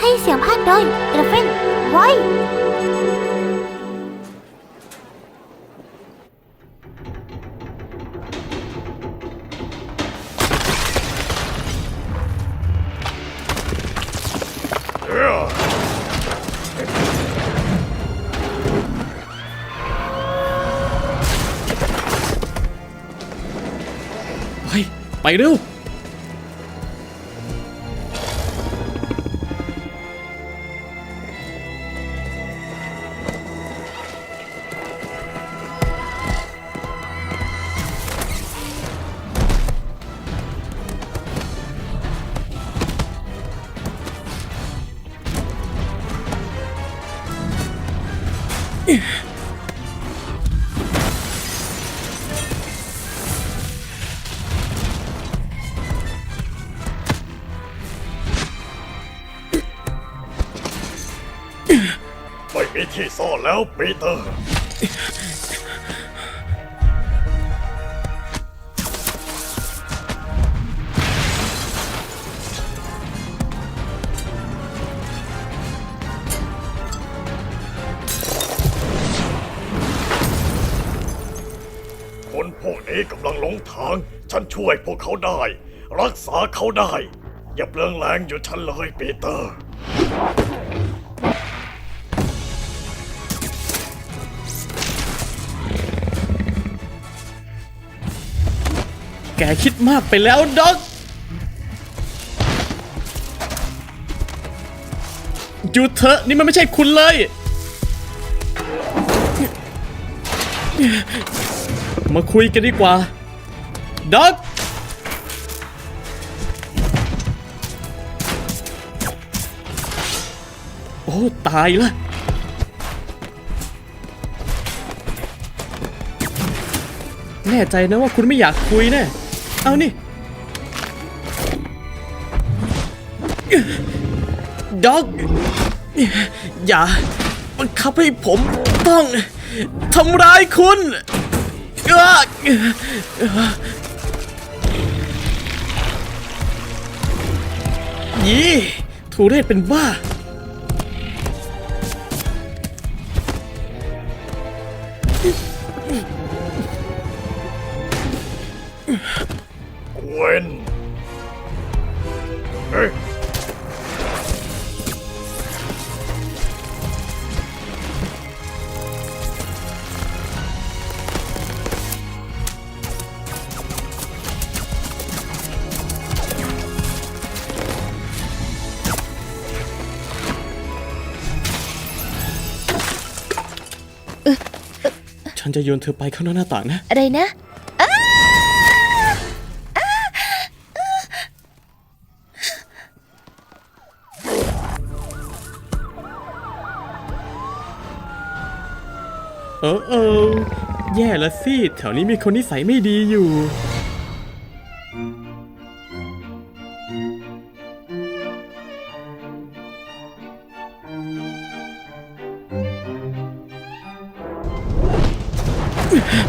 ให้เสียงพากย์โดยเอลเฟนไว้ไปเร็ว ไม่มีที่ซ่อนแล้วปีเตอร์ พวกนี้กำลังหลงทาง ฉันช่วยพวกเขาได้ รักษาเขาได้ อย่าเปลืองแรงอยู่ฉันเลยปีเตอร์ แกคิดมากไปแล้วด็อก หยุดเถอะนี่มันไม่ใช่คุณเลย มาคุยกันดีกว่าด็อกโอ้ ตายละแน่ใจนะว่าคุณไม่อยากคุยแน่เอานี่ด็อก อย่าบังคับให้ผมต้องทำร้ายคุณ ยี่ทูเรศเป็นบ้าเวนเฮ้ย นจะโยนเธอไปข้างนอกหน้าต่างนะ อะไรนะเออเออแย่ละสิ แถวนี้มีคนนิสัยไม่ดีอยู่ Yeah.